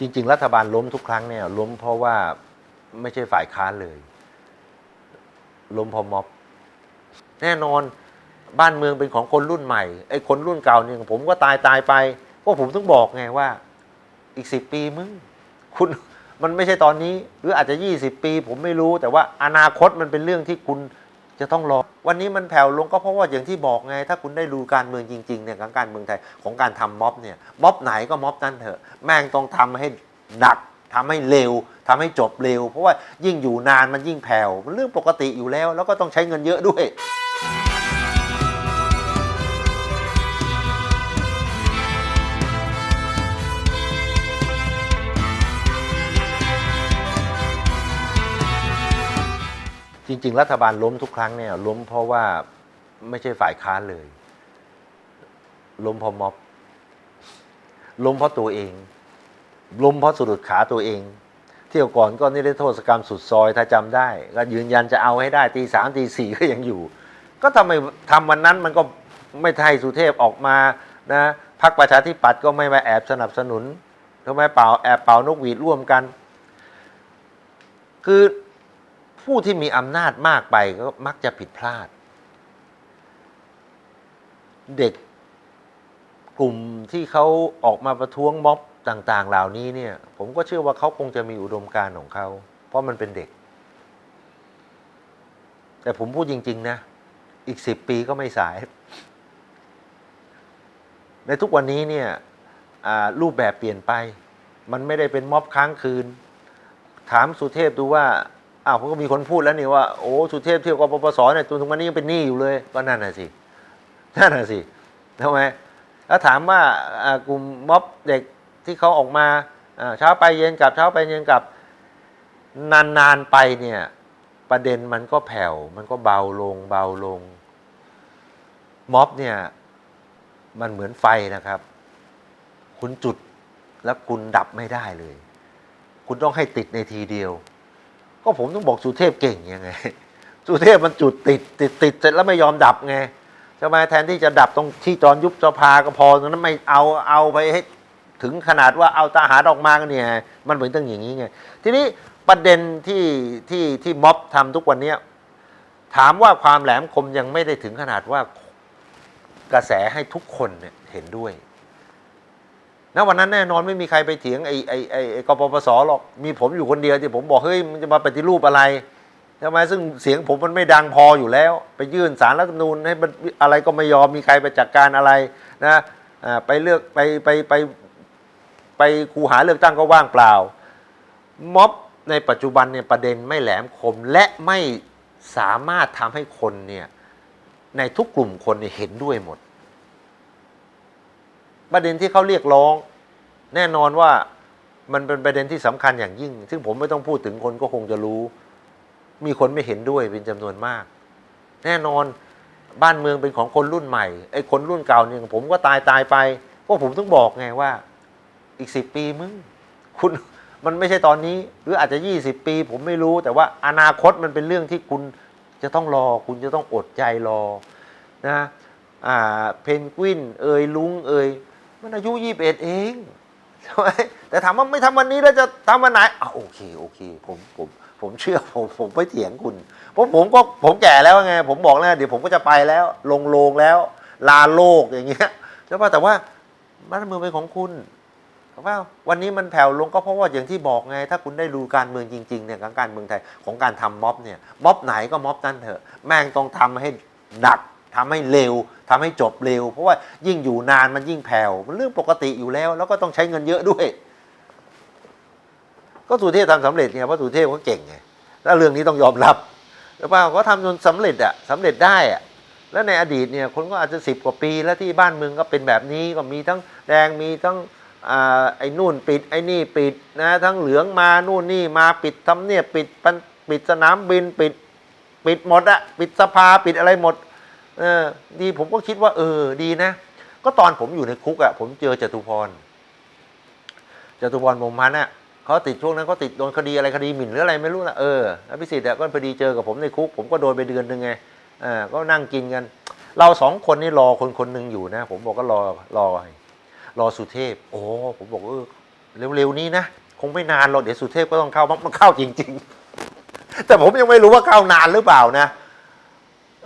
จริง ๆ รัฐบาลล้มทุกครั้งเนี่ยล้มเพราะว่าไม่ใช่ฝ่ายค้านเลย ล้มเพราะม็อบ แน่นอนบ้านเมืองเป็นของคนรุ่นใหม่ไอ้คนรุ่นเก่าเนี่ยผมก็ตายตายไปก็ผมต้องบอกไงว่า อีกสิบปีมึงคุณมันไม่ใช่ตอนนี้ หรืออาจจะยี่สิบปี ผมไม่รู้แต่ว่าอนาคตมันเป็นเรื่องที่คุณ จะต้องรอ วันนี้มันแผ่วลงก็เพราะว่าอย่างที่บอกไง ถ้าคุณได้ดูการเมืองจริงๆเนี่ยของการเมืองไทยของการทำม็อบเนี่ยม็อบไหนก็ม็อบนั่นเถอะ แม่งต้องทำให้หนักทำให้เร็วทำให้จบเร็ว เพราะว่ายิ่งอยู่นานมันยิ่งแผ่วมันเรื่องปกติอยู่แล้ว แล้วก็ต้องใช้เงินเยอะด้วย จริง ๆ รัฐบาลล้มทุกครั้งเนี่ยล้มเพราะว่าไม่ใช่ฝ่ายค้านเลย ล้มเพราะม็อบ ล้มเพราะตัวเอง ล้มเพราะสุดขาตัวเอง เที่ยวก่อนก็นี่ได้โทษกรรมสุดซอยถ้าจำได้ ก็ยืนยันจะเอาให้ได้ตีสามตีสี่ก็ยังอยู่ ก็ทำไมทำวันนั้นมันก็ไม่ไทยสุเทพออกมานะพักประชาธิปัตย์ก็ไม่มาแอบสนับสนุนทำไมเป่าแอบเป่านกหวีดร่วมกัน คือ ผู้ที่มีอำนาจมากไปก็มักจะผิดพลาด เด็กกลุ่มที่เขาออกมาประท้วงม็อบต่าง ๆ เหล่านี้เนี่ย ผมก็เชื่อว่าเขาคงจะมีอุดมการณ์ของเขา เพราะมันเป็นเด็ก แต่ผมพูดจริง ๆ นะ อีกสิบปีก็ไม่สาย ในทุกวันนี้เนี่ยรูปแบบเปลี่ยนไป มันไม่ได้เป็นม็อบค้างคืน ถามสุเทพดูว่า อ้าวเขาก็มีคนพูดแล้วนี่ว่าโอ้สุเทพเที่ยวกปปสเนี่ยจนถึงวันนี้ยังเป็นหนี้อยู่เลยก็นั่นน่ะสินั่นน่ะสิทำไมแล้วถามว่ากลุ่มม็อบเด็กที่เขาออกมาอ่าเช้าไปเย็นกลับเช้าไปเย็นกลับนานๆไปเนี่ย ประเด็นมันก็แผ่ว มันก็เบาลงเบาลง ม็อบเนี่ย มันเหมือนไฟนะครับ คุณจุดแล้วคุณดับไม่ได้เลย คุณต้องให้ติดในทีเดียว ก็ผมต้องบอกสุเทพเก่งยังไง สุเทพมันจุดติดติดติดเสร็จแล้วไม่ยอมดับไงใช่ไหมแทนที่จะดับตรงที่ตอนยุบสภาก็พอตรงนั้นไม่เอาเอาไปให้ถึงขนาดว่าเอาทหารออกมากันเนี่ย มันเหมือนตั้งอย่างนี้ไง ทีนี้ประเด็นที่ที่ที่ม็อบทำทุกวันเนี้ยถามว่าความแหลมคมยังไม่ได้ถึงขนาดว่ากระแสให้ทุกคนเนี่ยเห็นด้วย ณวันนั้นแน่นอนไม่มีใครไปเถียงไอ้ไอ้ไอ้ไอ้กปปสหรอกมีผมอยู่คนเดียวที่ผมบอกเฮ้ยมันจะมาปฏิรูปอะไรใช่ไมซึ่งเสียงผมมันไม่ดังพออยู่แล้ว ไปยื่นสารรัฐธรรมนูญให้มันอะไรก็ไม่ยอมมีใครไปจัดการอะไรนะอ่าไปเลือกไปไปไปไปคูหาเลือกตั้งก็ว่างเปล่า ม็อบในปัจจุบันเนี่ยประเด็นไม่แหลมคมและไม่สามารถทำให้คนเนี่ยในทุกกลุ่มคนเนเห็นด้วยหมด ประเด็นที่เขาเรียกร้อง แน่นอนว่ามันเป็นประเด็นที่สำคัญอย่างยิ่ง ซึ่งผมไม่ต้องพูดถึงคนก็คงจะรู้ มีคนไม่เห็นด้วยเป็นจำนวนมาก แน่นอนบ้านเมืองเป็นของคนรุ่นใหม่ไอ้คนรุ่นเก่าเนี่ยผมก็ตายตายไปก็ผมต้องบอกไงว่า อีกสิบปีมึงคุณมันไม่ใช่ตอนนี้ หรืออาจจะยี่สิบปี ผมไม่รู้ แต่ว่าอนาคตมันเป็นเรื่องที่คุณจะต้องรอ คุณจะต้องอดใจรอนะอ่าเพนกวิน เอยลุงเอย มันอายุยี่สิบเอ็ดเองใช่ไหมแต่ถามว่าไม่ทำวันนี้แล้วจะทำวันไหนอะโอเคโอเค ผมผมผมเชื่อผมผมไม่เถียงคุณเพราะผมก็ผมแก่แล้วไง ผมบอกแล้วเดี๋ยวผมก็จะไปแล้ว ลงโลงแล้ว ลาโลกอย่างเงี้ยใช่ป่ะแต่ว่าบ้านเมืองเป็นของคุณถูกป่ะวันนี้มันแผ่วลงก็เพราะว่าอย่างที่บอกไง ถ้าคุณได้ดูการเมืองจริงๆเนี่ยของการเมืองไทยของการทำม็อบเนี่ยม็อบไหนก็ม็อบนั่นเถอะ แม่งต้องทำให้หนัก ทำให้เร็วทำให้จบเร็ว เพราะว่ายิ่งอยู่นานมันยิ่งแผ่วมันเรื่องปกติอยู่แล้ว แล้วก็ต้องใช้เงินเยอะด้วย ก็สุเทพทำสำเร็จไงเพราะสุเทพเขาเก่งไงแล้วเรื่องนี้ต้องยอมรับหรือเปล่าเขาทำจนสำเร็จอะสำเร็จได้อะแล้วในอดีตเนี่ยคนก็อาจจะสิบกว่าปีแล้วที่บ้านเมืองก็เป็นแบบนี้ก็มีทั้งแดงมีทั้งอไอ้นู่นปิดไอ้นี่ปิดนะทั้งเหลืองมานู่นนี่มาปิดทำเนียบปิดปิดสนามบินปิด ปิดหมดอะปิดสภาปิดอะไรหมด เออ ดีผมก็คิดว่า เออ ดีนะ ก็ตอนผมอยู่ในคุกอะผมเจอจตุพรจตุพรมงพันธ์อะเขาติดช่วงนั้นเขาติดโดนคดีอะไรคดีหมิ่นหรืออะไรไม่รู้นะเออแล้วพิสิทธิ์อะก็พอดีเจอกับผมในคุก ผมก็โดนไปเดือนหนึ่งไงเออก็นั่งกินกัน เราสองคนนี่รอคนคนหนึ่งอยู่นะ ผมบอกก็รอรอรอสุเทพ โอ้ผมบอกเออเร็วๆนี้นะคงไม่นานหรอกเดี๋ยวสุเทพก็ต้องเข้ามันมันเข้าจริง ๆ แต่ผมยังไม่รู้ว่าเข้านานหรือเปล่านะ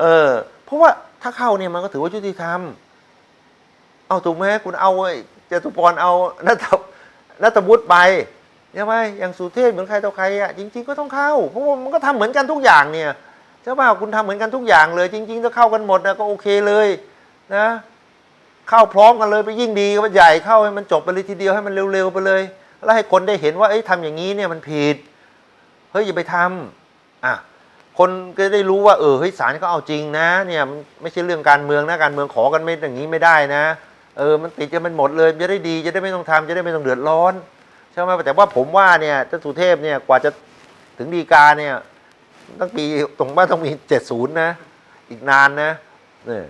เออ เพราะว่า ถ้าเข้าเนี่ยมันก็ถือว่ายุติธรรม เอาถูกไหมคุณเอาไอ้จตุพรเอานัทนัทวุฒิไปใช่ไหมอย่างสุเทพเหมือนใครต่อใครอะจริง ๆ ก็ต้องเข้าเพราะมันก็ทำเหมือนกันทุกอย่างเนี่ยใช่ป่ะคุณทำเหมือนกันทุกอย่างเลย จริง ๆ ถ้าเข้ากันหมดนะก็โอเคเลยนะ เข้าพร้อมกันเลยไปยิ่งดีก็ใหญ่เข้าให้มันจบไปเลยทีเดียวให้มันเร็วๆไปเลย แล้วให้คนได้เห็นว่าเอ้ยทำอย่างนี้เนี่ยมันผิดเฮ้ยอย่าไปทำอะ คนก็ได้รู้ว่าเออเฮ้ยศาลก็เอาจริงนะ เนี่ยมันไม่ใช่เรื่องการเมืองนะการเมืองขอกันไม่อย่างนี้ไม่ได้นะ เออมันติดกันมันหมดเลยจะได้ดีจะได้ไม่ต้องทำจะได้ไม่ต้องเดือดร้อนใช่ไหมแต่ว่าผมว่าเนี่ยเจ้าสุเทพเนี่ยกว่าจะถึงดีกาเนี่ยตั้งปีตรงบ้านต้องมีเจ็ดศูนย์นะ อีกนานนะเนี่ย